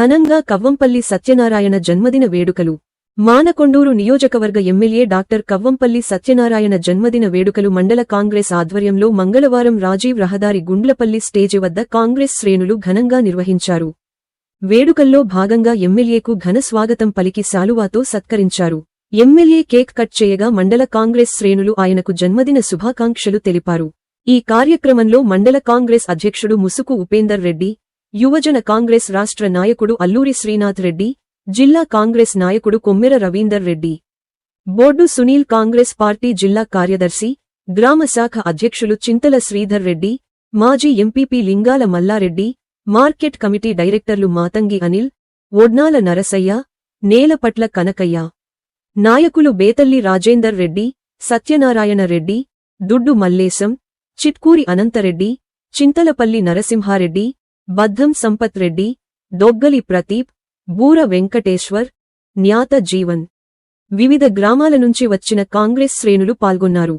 ఘనంగా కవ్వంపల్లి సత్యనారాయణ జన్మదిన వేడుకలు. మానకొండూరు నియోజకవర్గ ఎమ్మెల్యే డాక్టర్ కవ్వంపల్లి సత్యనారాయణ జన్మదిన వేడుకలు మండల కాంగ్రెస్ ఆధ్వర్యంలో మంగళవారం రాజీవ్ రహదారి గుండ్లపల్లి స్టేజి వద్ద కాంగ్రెస్ శ్రేణులు ఘనంగా నిర్వహించారు. వేడుకల్లో భాగంగా ఎమ్మెల్యేకు ఘన స్వాగతం పలికి శాలువాతో సత్కరించారు. ఎమ్మెల్యే కేక్ కట్ చేయగా మండల కాంగ్రెస్ శ్రేణులు ఆయనకు జన్మదిన శుభాకాంక్షలు తెలిపారు. ఈ కార్యక్రమంలో మండల కాంగ్రెస్ అధ్యక్షుడు ముసుకు ఉపేందర్ రెడ్డి యువజన కాంగ్రెస్ రాష్ట్ర నాయకుడు అల్లూరి శ్రీనాథ్ రెడ్డి జిల్లా కాంగ్రెస్ నాయకుడు Kommera Ravinder Reddy. Board Sunil Congress party జిల్లా కార్యదర్శి గ్రామ శాఖ అధ్యక్షులు చింతల శ్రీధర్ రెడ్డి మాజీ MPP Lingala Mallareddy market committee డైరెక్టర్లు మాతంగి అనిల్ ఒడ్నాల నరసయ్య నేలపట్ల కనకయ్య. నాయకులు బేతల్లి రాజేందర్ రెడ్డి సత్యనారాయణ రెడ్డి దుడ్డు మల్లేశం చిట్కూరి అనంతరెడ్డి చింతలపల్లి నరసింహారెడ్డి బద్ధం సంపత్ రెడ్డి దొగ్గలి ప్రతీప్ బూర వెంకటేశ్వర్ న్యాత జీవన్. వివిధ గ్రామాల నుంచి వచ్చిన కాంగ్రెస్ శ్రేణులు పాల్గొన్నారు.